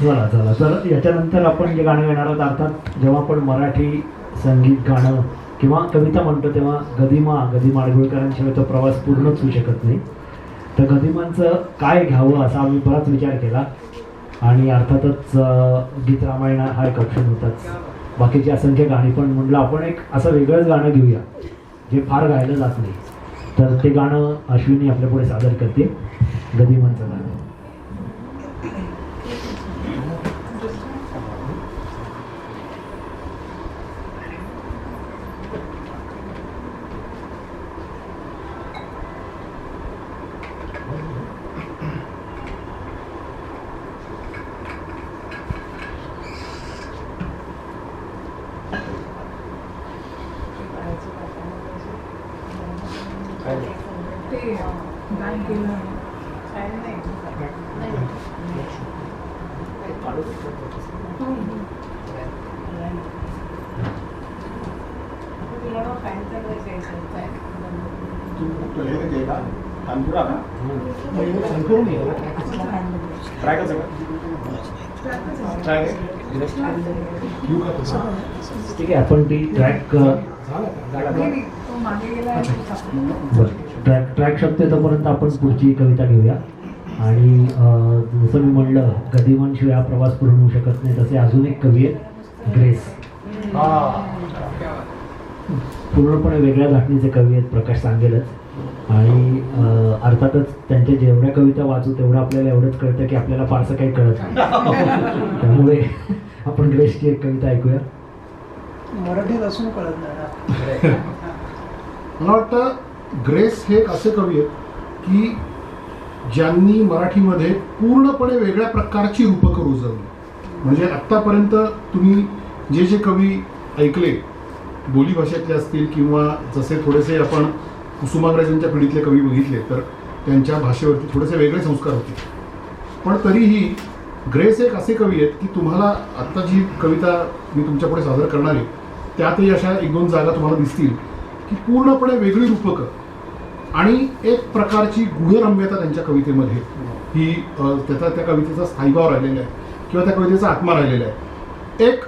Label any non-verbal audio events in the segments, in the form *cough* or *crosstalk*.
चला चला तर याच्यानंतर आपण जे गाणं घेणार आहोत अर्थात जेव्हा आपण मराठी संगीत गाणं किंवा कविता म्हणतो तेव्हा गदिमा गदी माडगुळकरांशिवाय तो प्रवास पूर्णच होऊ शकत नाही. तर गदिमांचं काय घ्यावं असा आम्ही बराच विचार केला. आणि अर्थातच गीत रामायण हा एक ऑप्शन होताच. बाकीची असंख्य गाणी पण म्हटलं आपण एक असं वेगळंच गाणं घेऊया जे फार गायलं जात नाही. तर ते गाणं अश्विनी आपल्या पुढे सादर करते. गदिमांचं गाणं ते गाण केलं ठीक आहे आपण ती ट्रॅक गेला ट्रॅक ट्रॅक शब्द येतोपर्यंत आपण पुढची कविता घेऊया. आणि जसं मी म्हणलं गदिमांशिवाय हा प्रवास पूर्ण होऊ शकत नाही तसे अजून एक कवी आहेत ग्रेस. पूर्णपणे वेगळ्या धाटणीचे कवी आहेत प्रकाश सांगेलच. आणि अर्थातच त्यांच्या जेवढ्या कविता वाचू तेवढं आपल्याला एवढंच कळतं की आपल्याला फारसं काही कळत नाही. *laughs* त्यामुळे आपण ग्रेसची एक कविता ऐकूया. मराठीत असून कळत नाही. *laughs* मला वाटतं ग्रेस हे एक असे कवी आहेत की ज्यांनी मराठीमध्ये पूर्णपणे वेगळ्या प्रकारची रूपकं रुजवली. म्हणजे आत्तापर्यंत तुम्ही जे जे कवी ऐकले बोलीभाषेतले असतील किंवा जसे थोडेसे आपण कुसुमाग्रजांच्या पिढीतले कवी बघितले तर त्यांच्या भाषेवरती थोडेसे वेगळे संस्कार होते. पण तरीही ग्रेस एक असे कवी आहेत की तुम्हाला आत्ता जी कविता मी तुमच्यापुढे सादर करणार आहे त्यातही अशा एक दोन जागा तुम्हाला दिसतील. ती पूर्णपणे वेगळी रूपकं. आणि एक प्रकारची गूढरम्यता त्यांच्या कवितेमध्ये. ही त्याचा त्या कवितेचा स्थायीभाव राहिलेला आहे. किंवा त्या कवितेचा आत्मा राहिलेला आहे. एक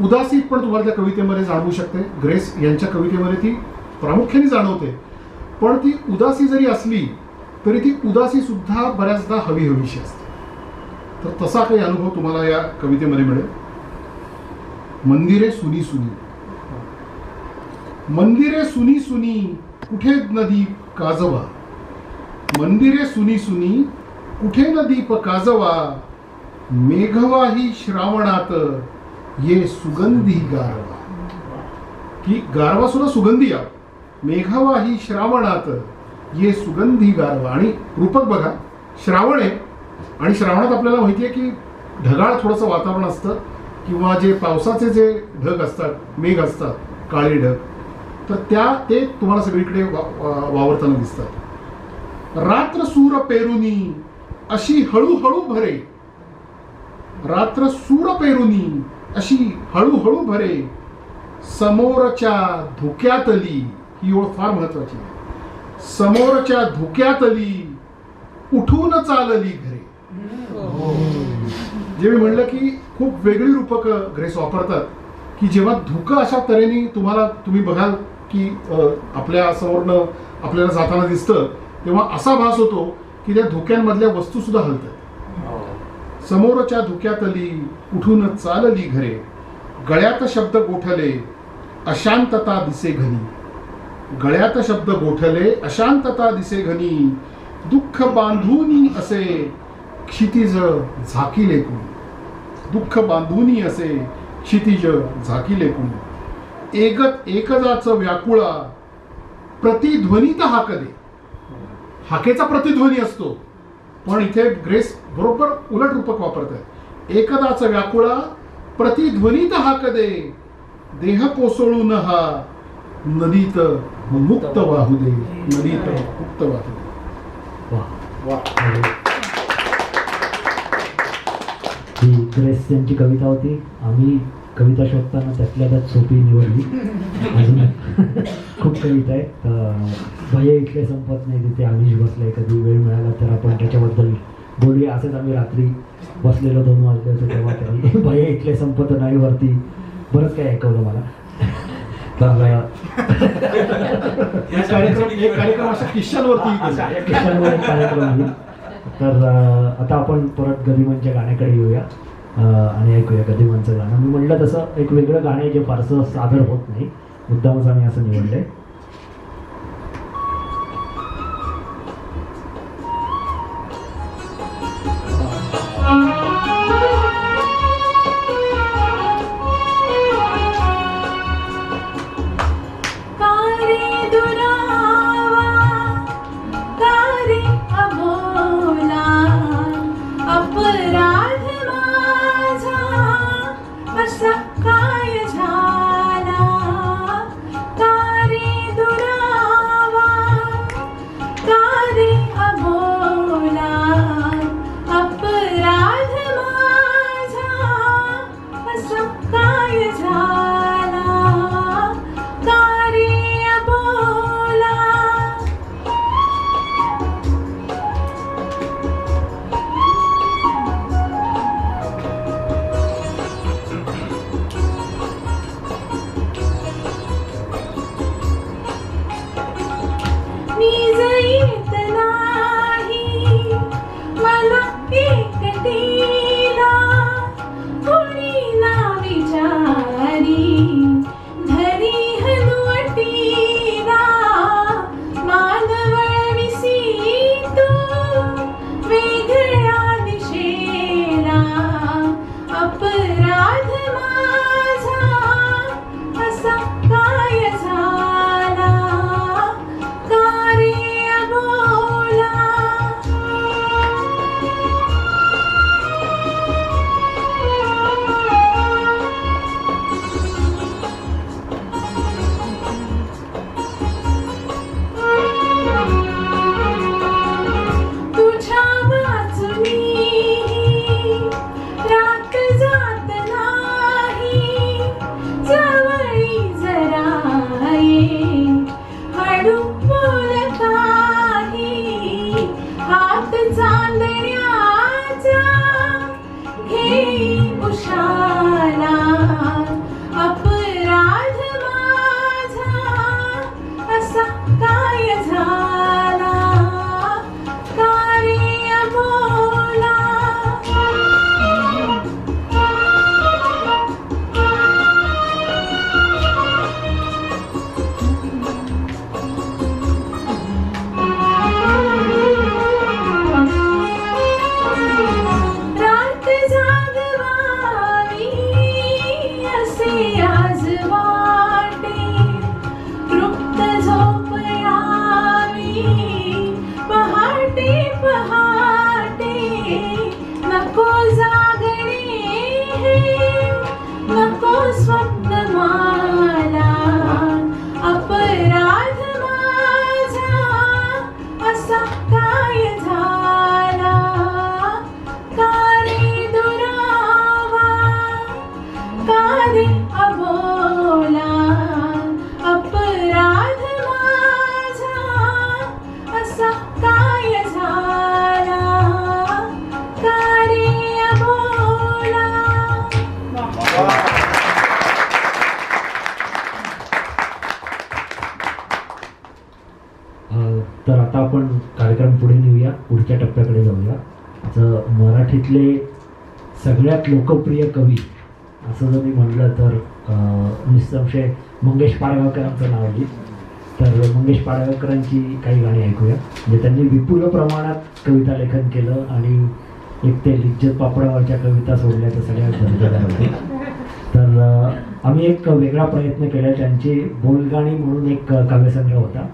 उदासी पण तुम्हाला त्या कवितेमध्ये जाणवू शकते. ग्रेस यांच्या कवितेमध्ये ती प्रामुख्याने जाणवते. पण ती उदासी जरी असली तरी ती उदासी सुद्धा बऱ्याचदा हवी हवीशी असते. तर तसा काही अनुभव तुम्हाला या कवितेमध्ये मिळेल. मंदिरे सुनी सुनी. मंदिरे सुनी सुनी कुठे नदी काजवा? मंदिरे सुनी सुनी कुठे नदीप काजवा काजवा? मेघवाही श्रावणात ये सुगंधी गारवा. की गारवा सुद्धा सुगंधी या मेघवाही श्रावणात ये सुगंधी गारवा. आणि रूपक बघा श्रावण आहे. आणि श्रावणात आपल्याला माहिती आहे की ढगाळ थोडंसं वातावरण असतं. किंवा जे पावसाचे जे ढग असतात मेघ असतात काळे ढग तर त्या ते तुम्हाला सगळीकडे वा- वावरताना दिसतात. रात्र सूर पेरुनी अशी हळूहळू भरे. रात्र सूर पेरुनी अशी हळूहळू भरे. समोरच्या धुक्यातली ही ओळ फार महत्वाची आहे. समोरच्या धुक्यातली उठून चालली घरे. जे मी म्हणलं की खूप वेगळी रूपक ग्रेस वापरतात की जेव्हा धुकं अशा तऱ्हेने तुम्हाला तुम्ही बघाल की आपल्या समोरनं आपल्याला जाताना दिसतं तेव्हा असा भास होतो की त्या धुक्यांमधल्या वस्तू सुद्धा हलतात. समोरच्या धुक्यातली उठून चालली घरे गळ्यात शब्द गोठले अशांतता दिसे घनी. गळ्यात शब्द गोठले अशांतता दिसे घनी. दुःख बांधूनी असे क्षितिज झाकिले कुणी. दुःख बांधूनी असे क्षितिज झाकिले कुणी. एकत एकदाच व्याकुळा प्रतिध्वनीत हाक दे हाकेचा प्रतिध्वनी असतो. पण इथे ग्रेस बरोबर उलट रूपक वापरतात एकदाच व्याकुळा प्रतिध्वनीत हाक दे देह कोसळून हा नदीत मुक्त वाहू दे. नदीत मुक्त वाहू दे. वा. ही ग्रेस यांची कविता होती. आम्ही कविता शोधताना त्यातल्या त्यात सोपी निवडली. अजून खूप कविता आहेत. भय इथले संपत नाही तिथे आमिष बसलाय कधी वेळ मिळाला तर आपण त्याच्याबद्दल बोलूया. असंच आम्ही रात्री बसलेलो दोन वाजले होते तेव्हा त्यांनी *laughs* भय इथले संपत नाही वरती. बरंच काही ऐकवलं मला. *laughs* तर आता आपण परत गदिमांच्या गाण्याकडे येऊया. आणि ऐकूया गदिमांचं गाणं. मी म्हटलं तसं एक वेगळं गाणं आहे जे फारसं सादर होत नाही. मुद्दामच आम्ही असं निवडलंय. आहे सगळ्यात लोकप्रिय कवी असं जर मी म्हटलं तर निसंशय मंगेश पाडगावकरांचं नाव येईल तर मंगेश पाडगावकरांची काही गाणी ऐकूया. म्हणजे त्यांनी विपुल प्रमाणात कविता लेखन केलं आणि एक ते लिज्जत पापडावरच्या कविता सोडल्या तर सगळ्यात दर्जेदार होते तर आम्ही एक वेगळा प्रयत्न केला. त्यांची बोलगाणी म्हणून एक काव्यसंग्रह होता.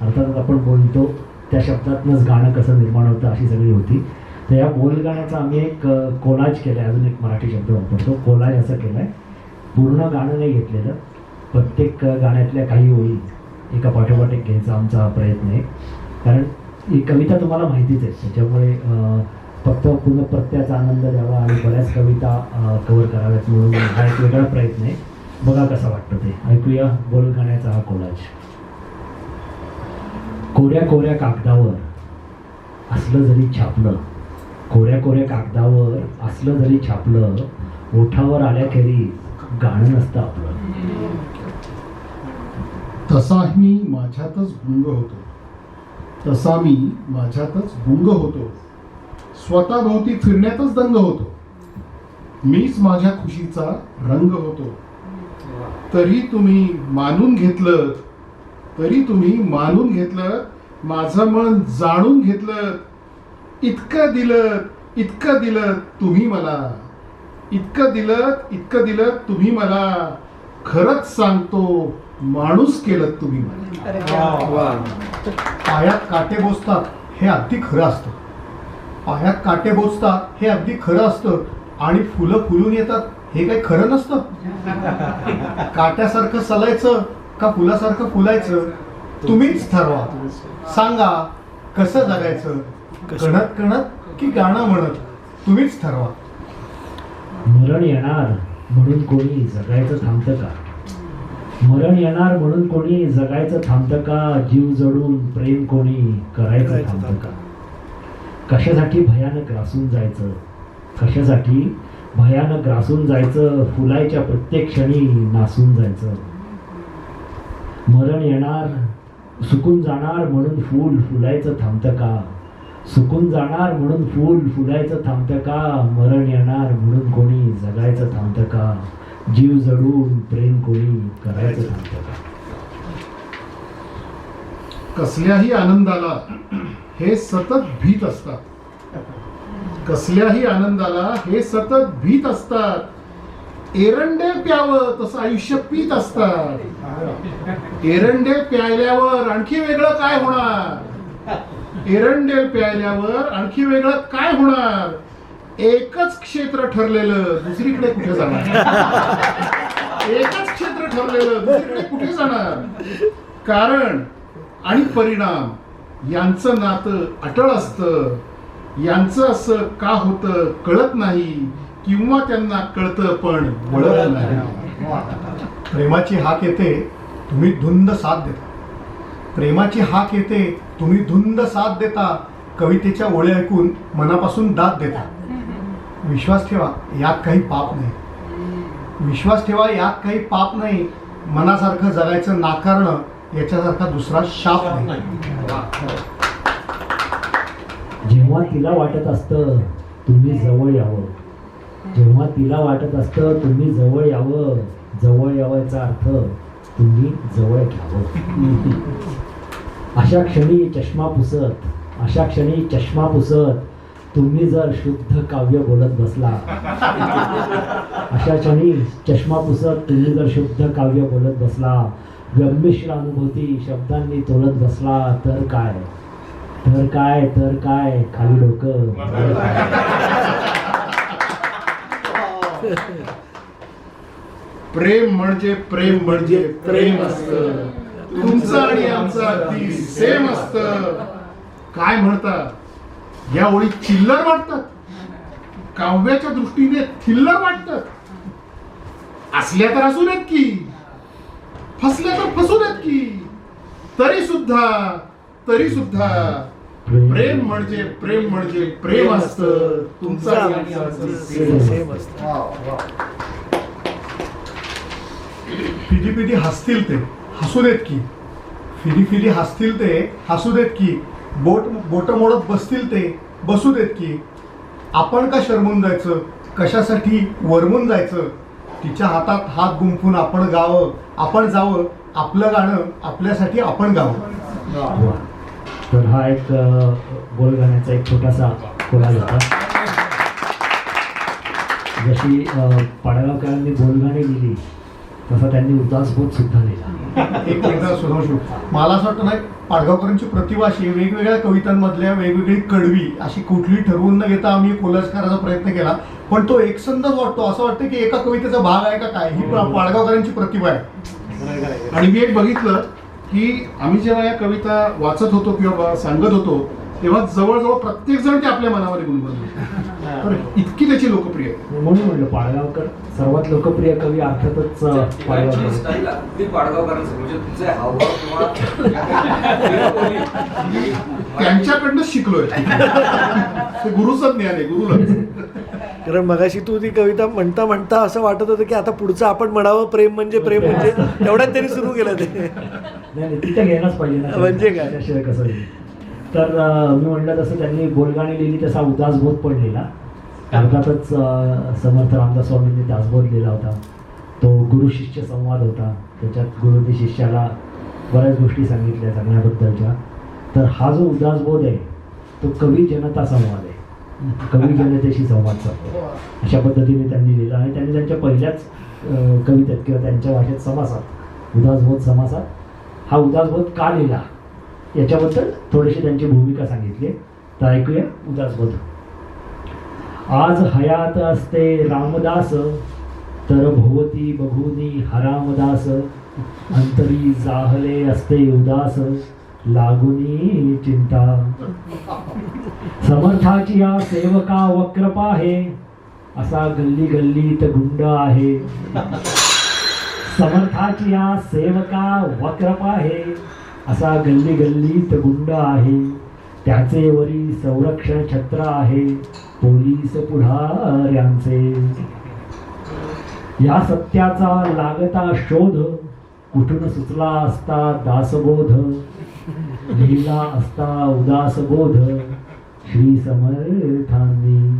अर्थातच आपण बोलतो त्या शब्दातनंच गाणं कसं निर्माण होतं अशी सगळी होती. तर या बोलगाण्याचा आम्ही एक कोलाज केलाय. अजून एक मराठी शब्द वापरतो. कोलाज असं केलाय. पूर्ण गाणं नाही घेतलेलं. प्रत्येक गाण्यातल्या काही ओळी एका पाठोपाठ एक घ्यायचा आमचा प्रयत्न आहे. कारण ही कविता तुम्हाला माहितीच आहे. त्याच्यामुळे फक्त पूर्ण प्रत्याचा आनंद द्यावा आणि बऱ्याच कविता कव्हर कराव्यात म्हणून हा एक वेगळा प्रयत्न आहे. बघा कसा वाटतं ते. ऐकूया बोल गाण्याचा हा कोलाज कोऱ्या कोऱ्या कागदावर असलं जरी छापलं कोऱ्या कोऱ्या कागदावर असलं जरी छापलं ओठावर आल्याखेरी गाणं नसतं आपलं. तसा मी माझ्यातच गुंग होतो. तसा मी माझ्यातच गुंग होतो. स्वतःभोवती फिरण्यातच दंग होतो. मीच माझ्या खुशीचा रंग होतो. तरी तुम्ही मानून घेतलं तरी तुम्ही मानून घेतलं माझं मन जाणून घेतलं इतकं दिलं इतकं दिलं तुम्ही मला. इतकं दिलं इतकं दिलं तुम्ही मला. खरंच सांगतो माणूस केलं तुम्ही मला. पायात काटे बोचतात हे अगदी खरं असतं. पायात काटे बोचतात हे अगदी खरं असतं. आणि फुलं फुलून येतात हे काही खरं नसतं. काट्यासारखं सलायचं का फुलासारखं फुलायचं? तुम्हीच ठरवा. सांगा कसं जगायचं? कणत कणत की गाणं म्हणत? तुम्हीच ठरवा. मरण येणार म्हणून कोणी जगायचं थांबतं का? मरण येणार म्हणून कोणी जगायचं थांबतं का? जीव जडून प्रेम कोणी करायचं थांबतं का? कशासाठी भयानक ग्रासून जायचं? कशासाठी भयानक ग्रासून जायचं? फुलायच्या प्रत्येक क्षणी नासून जायचं? मरण येणार सुकून जाणार म्हणून फूल फुलायचं थांबतं का? सुकून जाणार म्हणून फूल फुलायचं थांबतं का? मरण येणार म्हणून कोणी जगायचं थांबतं का? जीव जडून प्रेम कोणी करायचं थांबतं का? कसल्याही आनंदाला हे सतत भीत असतात. कसल्याही आनंदाला हे सतत भीत असतात. एरंडे प्यावं तसं आयुष्य पीत असतात. एरंडे प्यायल्यावर आणखी वेगळं काय होणार? एरंडेल प्यायल्यावर आणखी वेगळं काय होणार? एकच क्षेत्र ठरलेलं दुसरीकडे कुठे जाणार? एकच क्षेत्र ठरलेलं दुसरीकडे कुठे जाणार? कारण आणि परिणाम यांचं नातं अटळ असतं. यांचं असं का होतं कळत नाही किंवा त्यांना कळतं पण वळत नाही. प्रेमाची हाक येते तुम्ही धुंद साथ देता. प्रेमाची हाक येते तुम्ही धुंद साथ देता कवितेच्या ओळी ऐकून मनापासून दाद देता. विश्वास ठेवा यात काही पाप नाही. विश्वास ठेवा यात काही पाप नाही. मनासारखं जगायचं नाकारणं याच्यासारखा दुसरा शाप नाही. जेव्हा तिला वाटत असतं तुम्ही जवळ यावं. जेव्हा तिला वाटत असतं तुम्ही जवळ यावं. जवळ यावायचा अर्थ तुम्ही जवळ घ्यावं. अशा क्षणी चष्मा पुसत अशा क्षणी चष्मा पुसत तुम्ही जर शुद्ध काव्य बोलत बसला. *laughs* अशा क्षणी चष्मा पुसत तुम्ही जर शुद्ध काव्य बोलत बसला गंभीर अनुभूती शब्दांनी तोलत बसला तर काय? तर काय तर काय? खाली काय. प्रेम म्हणजे प्रेम म्हणजे प्रेम असत. तुमचं आणि आमचं अगदी सेम असत. काय म्हणतात? या ओळी चिल्लर वाटतात. काव्याच्या दृष्टीने थिल्लर वाटतात. असल्या तर असू देत की फसल्या तर फसू देत की. तरी सुद्धा तरी सुद्धा प्रेम म्हणजे प्रेम म्हणजे प्रेम असत. तुमचं. फिदी फिदी हसतील ते. हसू देत की. फिरी फिरी हसतील ते हसू देत की. बोट बोट मोडत बसतील ते बसू देत की. आपण का शरमून जायचं? कशासाठी वरमून जायचं? तिच्या हातात हात गुंफून आपण गावं आपण जावं आपलं गाणं आपल्यासाठी आपण गावं. तर हा एक बोल गाण्याचा एक छोटासा कोलाज होता. जशी पाडगावकरांनी बोलगाणी लिहिली तसा त्यांनी उदासबोध सुद्धा लिहिला *laughs* एक एकदा सुधांशू मला असं वाटतं नाही पाडगावकरांची प्रतिभा अशी वेगवेगळ्या कवितांमधल्या वेगवेगळी कडवी अशी कुठली ठरवून न घेता आम्ही कोलाज करायचा प्रयत्न केला. पण तो एकसंधच वाटतो. असं वाटतं की एका कवितेचा भाग आहे का काय? ही पा- पाडगावकरांची प्रतिभा आहे. आणि मी एक बघितलं की आम्ही जेव्हा या कविता वाचत होतो किंवा सांगत होतो तेव्हा जवळजवळ प्रत्येक जण ते आपल्या मनामध्ये गुणगुणतो तर इतकी त्याची लोकप्रिय. म्हणून म्हणलं पाडगावकर सर्वात लोकप्रिय कवी अर्थातच स्टाईल अगदी पाडगावकरांचं म्हणजे तुमचे हावभाव किंवा त्यांच्याकडनं शिकलोय. ते गुरुचं ज्ञान आहे गुरुला. कारण मगाशी तू ती कविता म्हणता म्हणता असं वाटत होतं की आता पुढचं आपण म्हणावं प्रेम म्हणजे प्रेम म्हणजे तेवढ्यात त्यांनी सुरू केलं ते. नाही नाही, तिथं घ्यायलाच पाहिजे ना. म्हणजे काय? त्याशिवाय कसं होईल? तर मी म्हणलं तसं त्यांनी बोलगाणी लिहिली तसा उदासबोध पण लिहिला. अर्थातच समर्थ रामदास स्वामींनी दासबोध लिहिला होता. तो गुरु शिष्य संवाद होता. त्याच्यात गुरुनी शिष्याला बऱ्याच गोष्टी सांगितल्या सांगण्याबद्दलच्या. तर हा जो उदासबोध आहे तो कवी जनता संवाद आहे. कवी जनतेशी संवाद साधतो. अशा पद्धतीने त्यांनी लिहिला आणि त्यांनी त्यांच्या पहिल्याच कवितेत किंवा त्यांच्या भाषेत समासात उदासबोध समासात हा उदासबोध का लिहिला? याच्याबद्दल थोडीशी त्यांची भूमिका सांगितली तर ऐकूया उदासबद्दल आज हयात असते रामदास तर भोवती बघुनी हरामदास. अंतरी जाहले असते उदास लागुनी चिंता. समर्थाची या सेवका वक्रप आहे असा गल्ली गल्लीत गुंड आहे. समर्थाची या सेवका वक्रप आहे असा गल्ली गल्लीत गुंड आहे. त्याचे वरी संरक्षण छत्र आहे. पोलीस पुढाऱ्यांचे. या सत्याचा लागता शोध. कुठून सुचला असता दासबोध. लिहिला असता उदासबोध. श्री समर्थांनी.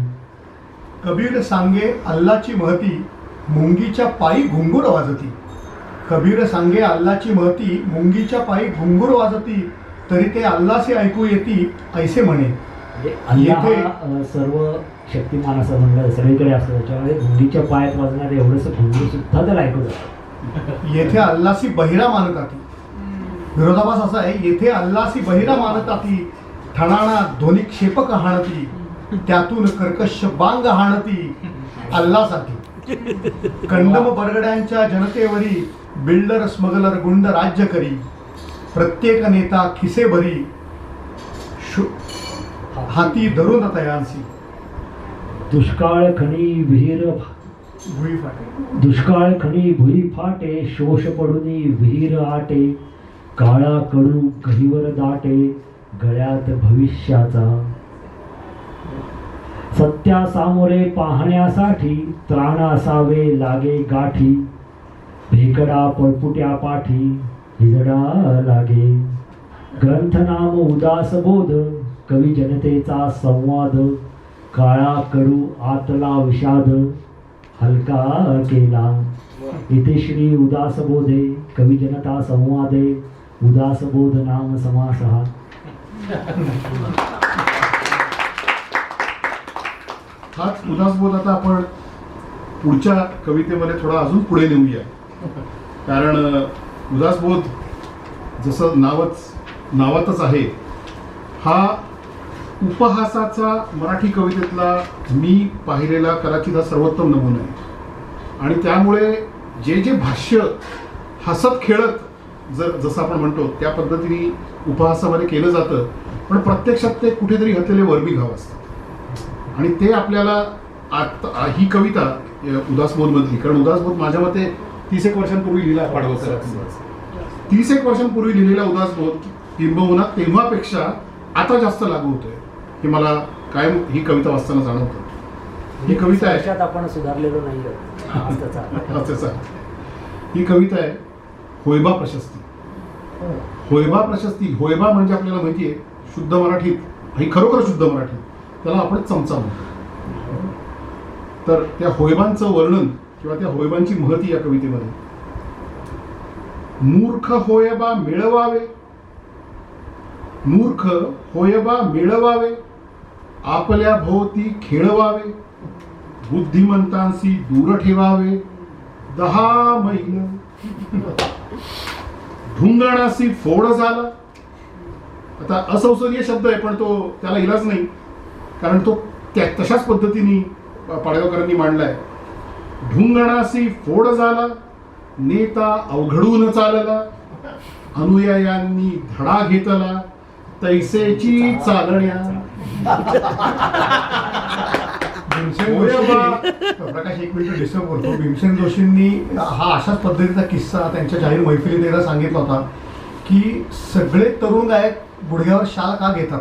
कबीर सांगे अल्लाची महती मुंगीच्या पायी घुंगूर वाजती. कबीर सांगे अल्लाची महती मुंगीच्या पायी घुंगूर वाजती तरी ते अल्लासे ऐकू येती ऐसे म्हणे. म्हणजे सर्व शक्तिमान असं म्हणलं सगळीकडे असतं. त्याच्यामध्ये भुंगीच्या पायात वाजणारे एवढंसं भुंगी सुद्धा त्याला ऐकू जातं येथे अल्लासी बहिरा मानताती. विरोधाभास असा आहे येथे अल्लासी बहिरा मानताती. ठणाणा ध्वनी क्षेपक हाणती त्यातून कर्कश बांग हाणती. अल्लासाठी. कंदम बरगड्यांच्या जनतेवरी बिल्डर स्मगलर गुंड राज्य करी प्रत्येक नेता खिसे भरी शु- हाती धरून तयांसी दुष्काळ खणी विहीर भुई फाटे. दुष्काळ खणी भुई फाटे शोष पडुनी विहीर आटे. काळा कडू गहिवर दाटे गळ्यात भविष्याचा. सत्या सामोरे पाहण्यासाठी त्राण असावे लागे गाठी. भेकडा पळपुट्या पाठी हिजडा लागे. ग्रंथनाम उदास बोध कवी जनतेचा संवाद. काळा कडू आतला विषाद हलका केला. इथे श्री उदास बोधे कवी जनता संवादे. उदासबोध नाम समास. हाच उदासबोध आता आपण पुढच्या कवितेमध्ये थोडा अजून पुढे नेऊया. *laughs* कारण उदासबोध जसं नावच नावातच आहे हा उपहासाचा मराठी कवितेतला मी पाहिलेला कदाचित हा सर्वोत्तम नमुना आहे. आणि त्यामुळे जे जे भाष्य हसत खेळत जर जसं आपण म्हणतो त्या पद्धतीने उपहासामध्ये केलं जातं पण प्रत्यक्षात ते कुठेतरी घातलेले वर्मी घाव असतात. आणि ते आपल्याला आत ही कविता उदासबोधमधली कारण उदासबोध माझ्या मते तीस एक वर्षांपूर्वी लिहिला पाडवकर तीस एक वर्षांपूर्वी लिहिलेला उदासबोध किंबहुना तेव्हापेक्षा आता जास्त लागू होतोय. हे मला कायम ही कविता वाचताना जाणवतं. ही कविता आहे. आपण सुधारलेलो नाही. *laughs* ही कविता आहे होयबा प्रशस्ती. होयबा प्रशस्ती होयबा म्हणजे आपल्याला माहिती आहे शुद्ध मराठीत ही खरोखर शुद्ध मराठीत त्याला आपण चमचा म्हणतो. तर त्या होयबांचं वर्णन किंवा त्या होयबांची महती या कवितेमध्ये. मूर्ख होयबा मिळवावे. मूर्ख होयबा मिळवावे. आपल्या भोवती खेळवावे. बुद्धिमंतांशी दूर ठेवावे. दहा मैल ढुंगाणाशी फोड झाला. आता असंसदीय शब्द आहे पण तो त्याला इलाज नाही. कारण तो त्या तशाच पद्धतीने पाडगावकरांनी मांडलाय. ढुंगणाशी फोड झाला नेता अवघडून चालला अनुयायांनी धडा घेतला तैसेची चालण्या. प्रकाश एक मिनिट डिस्टर्ब करतो. भीमसेन जोशींनी हा अशाच पद्धतीचा किस्सा त्यांच्या जाहीर मैफिलीत एकदा सांगितला होता की सगळे तरुण गायक गुडघ्यावर शाल का घेतात?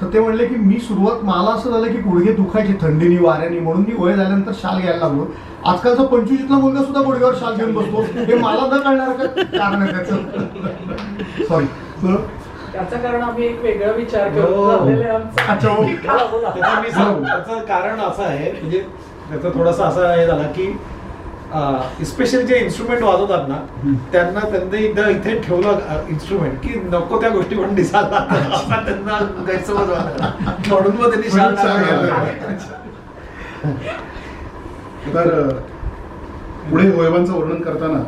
तर ते म्हणले की मी सुरुवात मला असं झालं की गुडघे दुखायचे थंडीनी वाऱ्यानी म्हणून मी वय झाल्यानंतर शाल घ्यायला लागलो. आजकालचा पंचवीसला मुलगा सुद्धा गुडघ्यावर शाल घेऊन बसतो. हे मला न कळणार का कारण आहे त्याचं सॉरी त्याचं कारण आम्ही एक वेगळा विचार हो. करतो हो. त्याचं कारण असं आहे म्हणजे त्याचं थोडंसं असं हे झालं की स्पेशल जे इन्स्ट्रुमेंट वाजवतात ना त्यांना त्यांनी एकदा इथे ठेवलं इन्स्ट्रुमेंट की नको त्या गोष्टी पण दिसायला. असा त्यांना गैरसमज वाटला म्हणून मग त्यांनी तर पुढे होयबांचं वर्णन करताना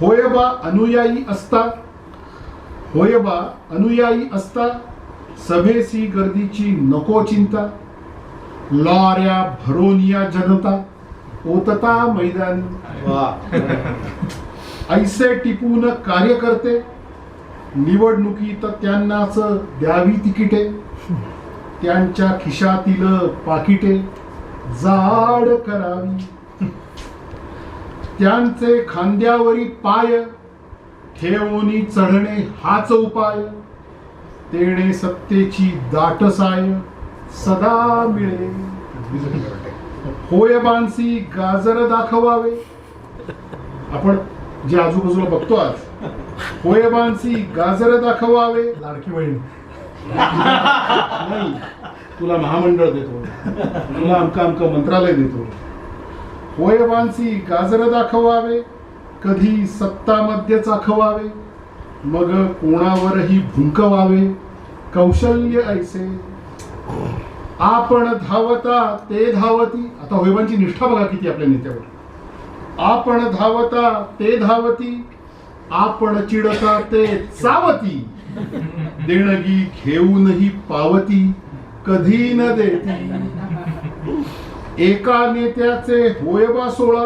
होयबा अनुयायी असता होयबा अनुयायी असता सभेसी गर्दीची नको चिंता लॉऱ्या भरून या जनता. पोतता मैदान. ऐसे टिपून कार्यकर्ते निवडणुकीत त्यांनाच द्यावी तिकिटे. त्यांच्या खिशातील पाकिटे जाड करावी. त्यांचे खांद्यावरी पाय ठेवून चढणे हाच उपाय. तेणे सत्तेची दाटसाय सदा मिळे होय बांसी गाजर दाखवावे. आपण जे आजूबाजूला बघतो आज होय बांसी गाजर दाखवावे. लाडकी बहीण. नाही तुला महामंडळ देतो. तुला आमका आमका मंत्रालय देतो. होय मानसी गाजर दाखवावे. कधी सत्तामध्ये चाखवावे. मग कोणावरही भुंकवावे. कौशल्य ऐसे. आपण धावता ते धावती. आता होयबांची निष्ठा बघा किती आपल्या नेत्यावर. आपण धावता ते धावती. आपण चिडता ते चावती. देणगी घेऊनही पावती कधी न देती. एका नेत्याचे होयबा सोळा.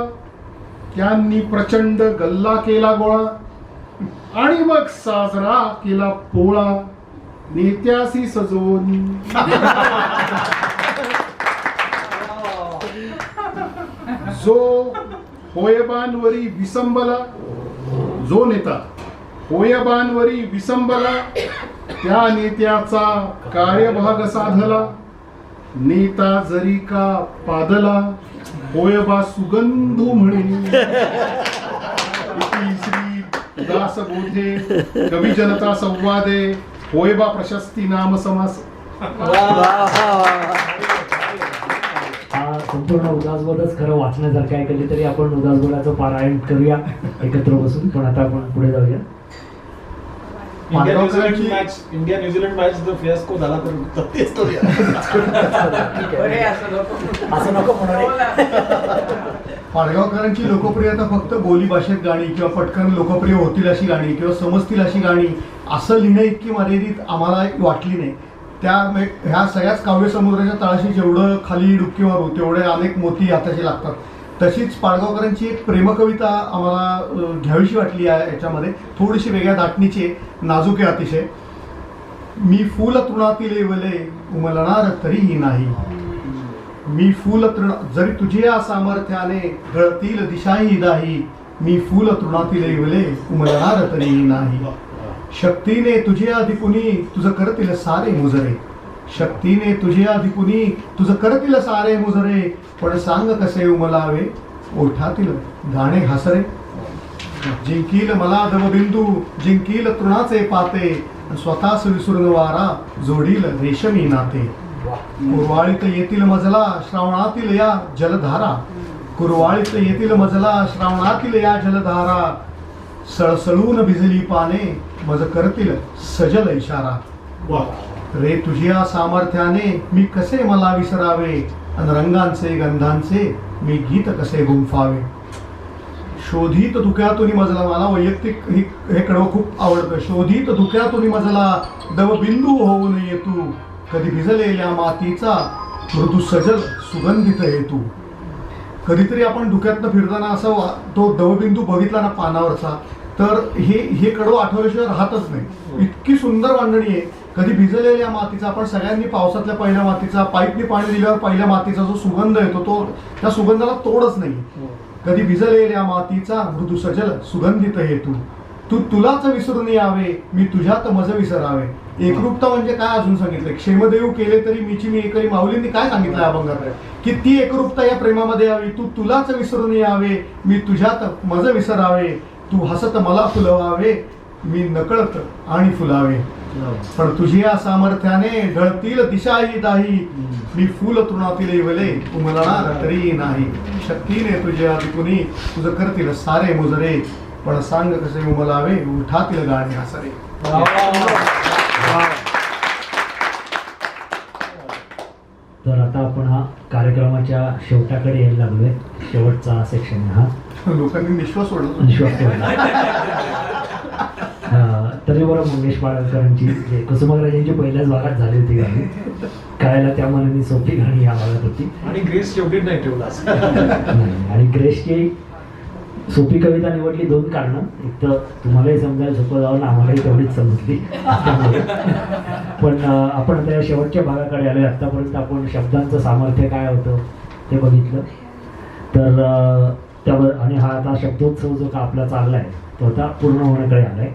त्यांनी प्रचंड गल्ला केला गोळा. आणि मग साजरा केला पोळा. नेत्यासी सजवून जो होयबांवरी विसंबला जो नेता होयबांवरी विसंबला त्या नेत्याचा कार्यभाग साधला नेता जरी का पादला होयबा सुगंधू म्हणे श्री उदास बोधे कवी जनता संवादे होयबा प्रशस्ती नाम समास. हा संपूर्ण उदासबोधच खरं वाचण्यासारखं आहे. कधीतरी आपण उदासबोधाचं पारायण करूया एकत्र बसून. पण आता आपण पुढे जाऊया. India New Zealand match India New Zealand match जर फियास्को झाला तर तेच करूया. बरे, असं नको. पाडगावकरांची लोकप्रियता फक्त बोली भाषेत गाणी किंवा पटकन लोकप्रिय होतील अशी गाणी किंवा समजतील अशी गाणी असं लिहिणं इतकी मर्यादित आम्हाला वाटली नाही. त्या ह्या सगळ्याच काव्य समुद्राच्या तळाशी जेवढं खाली डुबकी मारू तेवढे अनेक मोती हाताशी लागतात. तशीच पाडगावकरांची एक प्रेमकविता आम्हाला घ्यावीशी वाटली आहे याच्यामध्ये. थोडीशी वेगळ्या दाटणीची नाजूक आहे अतिशय. मी फूल तृणातील वले उमलणार तरीही नाही. मी फूल तृण जरी तुझ्या सामर्थ्याने गळतील दिशाही नाही. मी फूल तृणातील वले उमलणार तरीही नाही. शक्तीने तुझे अधिकुनी तुझं करतील सारे मुजरे. शक्तीने तुझे अधिकुनी तुझं करतील सारे मुजरे. पण सांग कसे उमलावे? ओठातील घाणे हसरे. जिंकील मला दवबिंदू जिंकील तृणाचे पाते. स्वतःच विसरून वारा जोडील रेशमी नाते. कुरवाळीत येतील मजला श्रावणातील या जलधारा. कुरवाळीत येतील मजला श्रावणातील या जलधारा. सळसळून भिजली पाने मज करतील सजल इशारा. वा रे तुझ्या सामर्थ्याने मी कसे मला विसरावे? अन रंगांचे गंधांचे मी गीत कसे गुंफावे? शोधित धुक्यातून मजला मला वैयक्तिक हे कडवं खूप आवडतं. शोधित धुक्यातून मजला दवबिंदू होऊ नये तू कधी भिजलेल्या मातीचा मृदू सजल सुगंधित हेतू कधीतरी आपण धुक्यातनं फिरताना असं तो दवबिंदू बघितला ना पानावरचा तर हे हे कडू आठवल्याशिवाय राहतच नाही. इतकी सुंदर मांडणी आहे. कधी भिजलेल्या मातीचा आपण सगळ्यांनी पावसातल्या पहिल्या मातीचा पाईपनी पाणी दिल्यावर पहिल्या मातीचा जो सुगंध येतो तो त्या सुगंधाला तोडच नाही. कधी भिजलेल्या मातीचा मृदू सजल सुगंधित हेतू. तू तुलाच विसरून यावे मी तुझ्यात मज विसरावे. एकरूपता म्हणजे काय अजून सांगितलंय? क्षेमदेव केले तरी मीची मी एकरी. माऊलींनी काय सांगितलं या अभंगात की ती एकरूपता या प्रेमामध्ये यावी. तू तुलाच विसरून यावे मी तुझ्यात मज विसरावे. तू हसत मला फुलवावे मी नकळत आणि फुलावे. पण तुझ्या सामर्थ्याने ढळतील दिशाही दाही. मी फुल तृणातील इवले उमलणार तरी नाही. शक्तीने तुझ्या विकुनी तुझं करतील सारे मुजरे. पण सांग कसे उमलावे उठातील गाणे हसरे. तर आता आपण हा कार्यक्रमाच्या शेवटाकडे यायला लागलोय. शेवटचा सेक्शन हा. लोकांनी विश्वास सोडला अं, तरी बरं मंगेश पाडळकरांची जे कुसुमाग्रजांची पहिल्याच भागात झाली होती गाणी. कळायला त्या मनाने सोपी गाणी या भागात होती. आणि ग्रेस शेवटी नाही ठेवला नाही. आणि ग्रेसची सोपी कविता निवडली दोन कारण. एक तर तुम्हालाही समजायला सोपं जावं आणि आम्हालाही तेवढीच समजली. पण आपण त्या शेवटच्या भागाकडे आलोय. आतापर्यंत आपण शब्दांचं सामर्थ्य काय होतं ते बघितलं. तर त्यावर आणि हा आता शब्दोत्सव जो का आपला चाललाय तो आता पूर्ण होण्याकडे आलाय.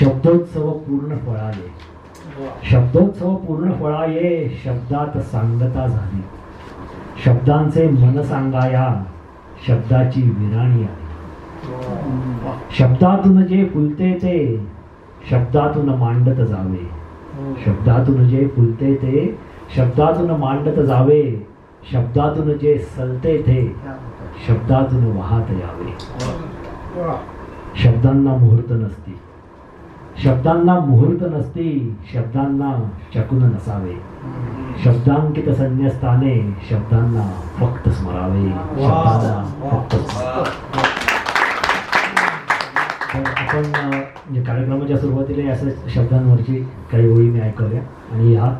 शब्दोत्सव पूर्ण फळाले. शब्दोत्सव पूर्ण फळाये शब्दात सांगता झाली. शब्दांचे मन सांगाया शब्दाची विराणी आली. शब्दातून जे फुलते ते शब्दातून मांडत जावे. शब्दातून जे फुलते ते शब्दातून मांडत जावे. शब्दातून जे सलते ते शब्दातून वाहत यावे. शब्दांना मुहूर्त नसते शब्दांना मुहूर्त नसते शब्दांना चकून नसावे. शब्दांकित संन्यस्ताने शब्दांना फक्त स्मरावे. शब्दांना फक्त स्मरावे. आपण म्हणजे कार्यक्रमाच्या सुरुवातीला या असं शब्दांवरची काही ओळी मी ऐकवल्या. आणि हा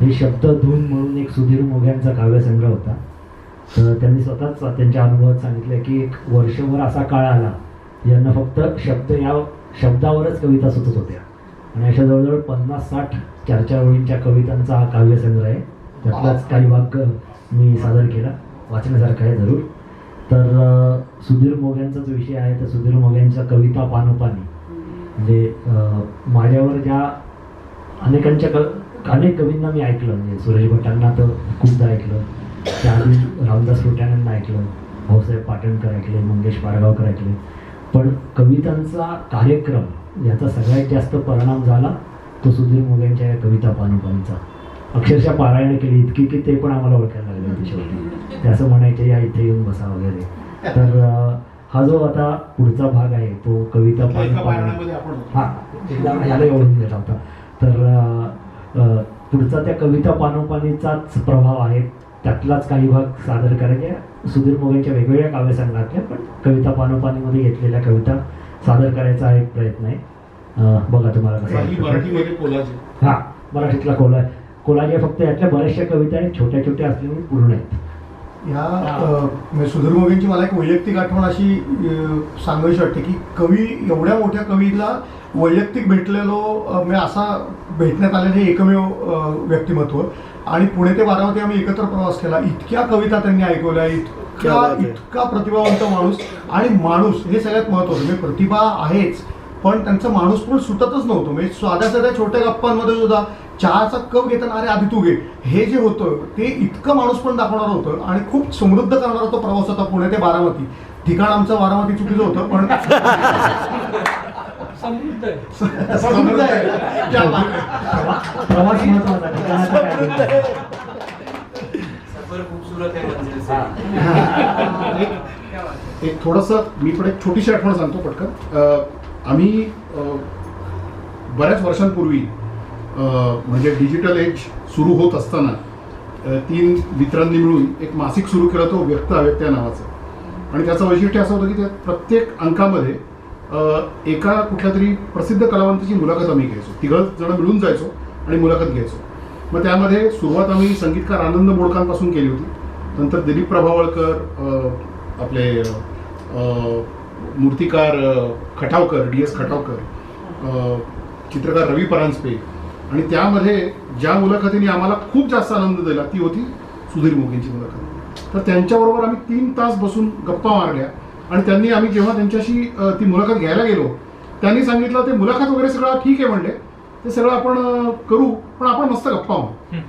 हे शब्द धून म्हणून एक सुधीर मोघ्यांचा काव्यसंग्रह होता. तर त्यांनी स्वतःच त्यांच्या अनुभवात सांगितलं की एक वर्षभर असा काळ आला यांना फक्त शब्द या शब्दावरच कविता सुचत होत्या. आणि अशा जवळजवळ पन्नास साठ चार चार ओळींच्या कवितांचा हा काव्यसंग्रह आहे. त्यातलाच काही भाग मी सादर केला. वाचण्यासारखा आहे जरूर. तर सुधीर मोग्यांचा जो विषय आहे तर सुधीर मोग्यांच्या कविता पानोपानी. म्हणजे माझ्यावर ज्या अनेकांच्या क अनेक कवींना मी ऐकलं म्हणजे सुरेश भटांना तर खूपदा ऐकलं. त्याआधी रामदास फुटाण्यांना ऐकलं भाऊसाहेब पाटणकर ऐकले मंगेश पाडगावकर ऐकले. पण कवितांचा कार्यक्रम याचा सगळ्यात जास्त परिणाम झाला तो सुधीर मोग्यांच्या या कविता पानोपानीचा. अक्षरशः पारायण केली इतकी की ते पण आम्हाला ओळखायला लागले होते शेवटी. ते असं म्हणायचे या इथे येऊन बसा वगैरे. तर हा जो आता पुढचा भाग आहे तो कविता. हा एकदा याला एवढून गेला होता तर पुढचा त्या कविता पानोपानीचाच प्रभाव आहे. त्यातलाच काही भाग सादर करायचे सुधीर मोगेंच्या वेगवेगळ्या काव्यसंघातल्या पण कविता पानोपानीमध्ये घेतलेल्या कविता सादर करायचा हा एक प्रयत्न आहे. बघा तुम्हाला कसं हा मराठीतला कोला कोलाजे फक्त यातल्या बऱ्याचशा कविता आहेत छोट्या छोट्या असल्यामुळे पूर्ण आहेत ह्या म्हणजे सुधीर मोगेंची मला एक वैयक्तिक आठवण अशी सांगावीशी वाटते की कवी एवढ्या मोठ्या कवीला वैयक्तिक भेटलेलो अ, म्हणजे असा भेटण्यात आलेलं हे एकमेव व्यक्तिमत्व. आणि पुणे ते बारामती आम्ही एकत्र प्रवास केला. इतक्या कविता त्यांनी ऐकवल्या क्या इतका बात आहे. इतका प्रतिभावंत माणूस आणि माणूस हे सगळ्यात महत्वाचं म्हणजे प्रतिभा आहेच. पण त्यांचं माणूस पण सुटतच नव्हतं. म्हणजे साध्या साध्या छोट्या गप्पांमध्ये सुद्धा चहाचा कप घेताना अरे आधी तू घे. हे जे होतं ते इतकं माणूस पण दाखवणार होतं आणि खूप समृद्ध करणारा तो प्रवास होता पुणे ते बारामती. ठिकाण आमचं बारामती चुकीचं होतं पण *laughs* समृद्ध आहे. है. से *laughs* एक एक थोडंसं मी पण एक छोटीशी आठवण सांगतो पटकन. आम्ही बऱ्याच वर्षांपूर्वी म्हणजे डिजिटल एज सुरू होत असताना तीन मित्रांनी मिळून एक मासिक सुरू केला तो व्यक्त अव्यक्त या नावाचं. आणि त्याचं वैशिष्ट्य असं होतं की त्या प्रत्येक अंकामध्ये एका कुठल्या तरी प्रसिद्ध कलावंताची मुलाखत आम्ही घ्यायचो. तिघं जण मिळून जायचो आणि मुलाखत घ्यायचो. मग त्यामध्ये सुरुवात आम्ही संगीतकार आनंद मोडकांपासून केली होती. नंतर दिलीप प्रभावळकर आपले मूर्तिकार खटावकर डी एस खटावकर चित्रकार रवी परांजपे. आणि त्यामध्ये ज्या मुलाखतीने आम्हाला खूप जास्त आनंद दिला ती होती सुधीर मोगींची मुलाखत. तर त्यांच्याबरोबर आम्ही तीन तास बसून गप्पा मारल्या. आणि त्यांनी आम्ही जेव्हा त्यांच्याशी ती मुलाखत घ्यायला गेलो त्यांनी सांगितलं ते मुलाखत वगैरे सगळं ठीक आहे म्हणले. ते सगळं आपण करू पण आपण मस्त गप्पा मारू.